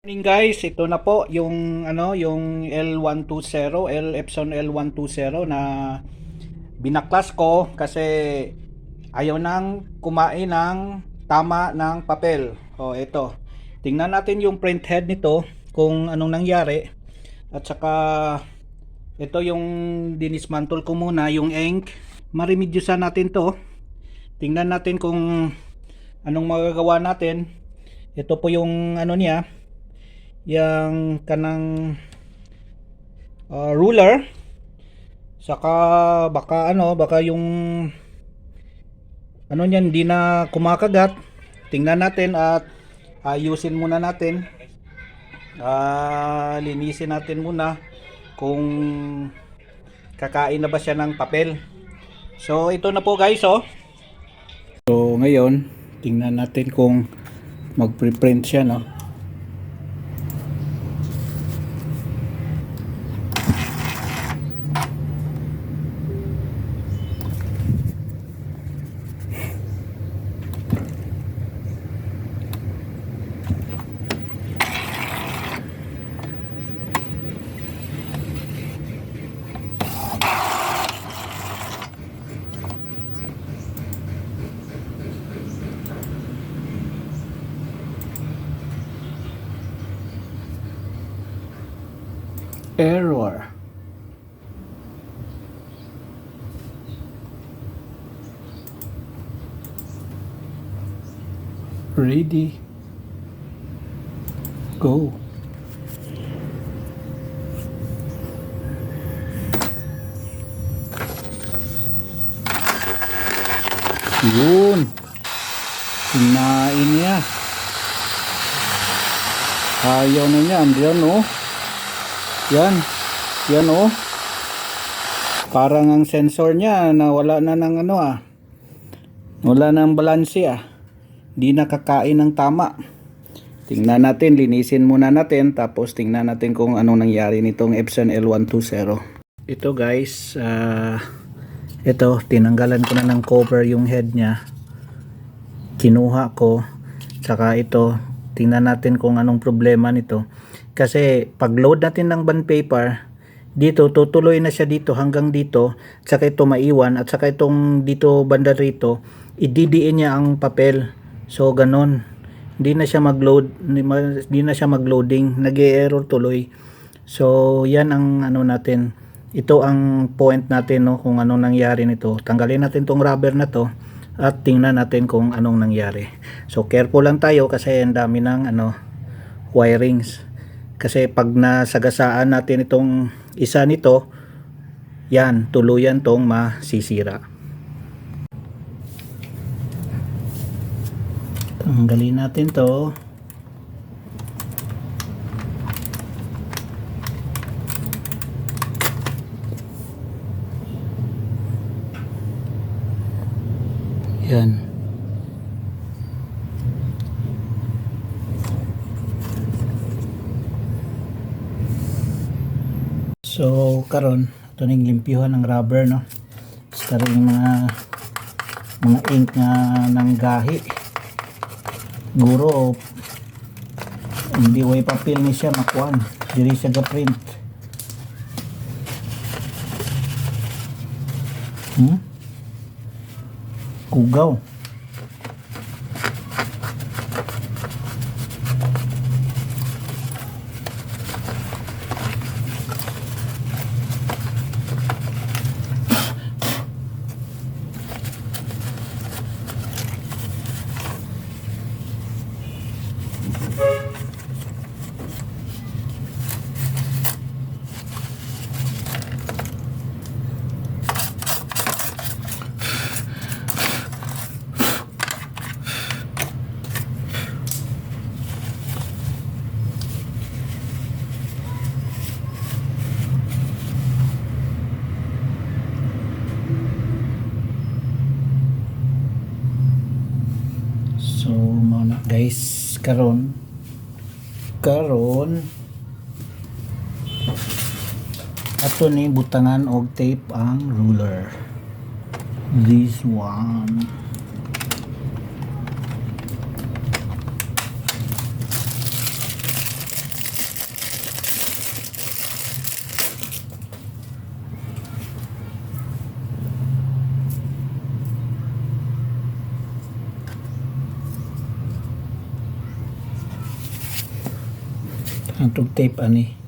morning guys, ito na po yung ano, yung L120, L Epson L120 na binaklas ko kasi ayaw nang kumain ng tama ng papel. O ito. Tingnan natin yung print head nito kung anong nangyari. At saka ito yung dinismantle ko muna yung ink. Maremedyosan natin to. Tingnan natin kung anong magagawa natin. Ito po yung ano niya, yung kanang uh, ruler saka baka ano baka yung ano niyan hindi na kumakagat. Tingnan natin at ayusin muna natin. Ah, linisin natin muna kung kakain na ba siya ng papel. So ito na po guys oh. So ngayon tingnan natin kung magpre-print siya no error. Ready? Go. Yun. Kinain niya. Ayaw na niya andiyan oh yan. Yan oh. Parang ang sensor niya na wala na ng ano ah. Wala na ng balanse ah. Di nakakain ng tama. Tingnan natin, linisin muna natin tapos tingnan natin kung anong nangyari nitong Epson L120. Ito guys, ah ito tinanggalan ko na ng cover yung head niya. Kinuha ko. Saka ito, tingnan natin kung anong problema nito. Kasi pag load natin ng bond paper, dito tutuloy na siya dito hanggang dito, saka ito maiwan at saka itong dito banda rito, ididiin niya ang papel. So ganon. Hindi na siya mag-load, hindi ma- hindi na siya mag-loading, nag-error tuloy. So yan ang ano natin. Ito ang point natin no kung anong nangyari nito. Tanggalin natin tong rubber na to at tingnan natin kung anong nangyari. So careful lang tayo kasi ang dami ng ano wirings. Kasi pag nasagasaan natin itong isa nito, yan, tuluyan tong masisira. Tanggalin natin to. Yan. So, karon ito ning limpyuhan ng rubber no. Basta rin yung mga mga ink nga ng gahi. Guro hindi way papel ni siya makuan. Diri siya ga print. Hmm? Gulgão? Guys, karon karon ato ni butangan og tape ang ruler. This one. Ang tape ani.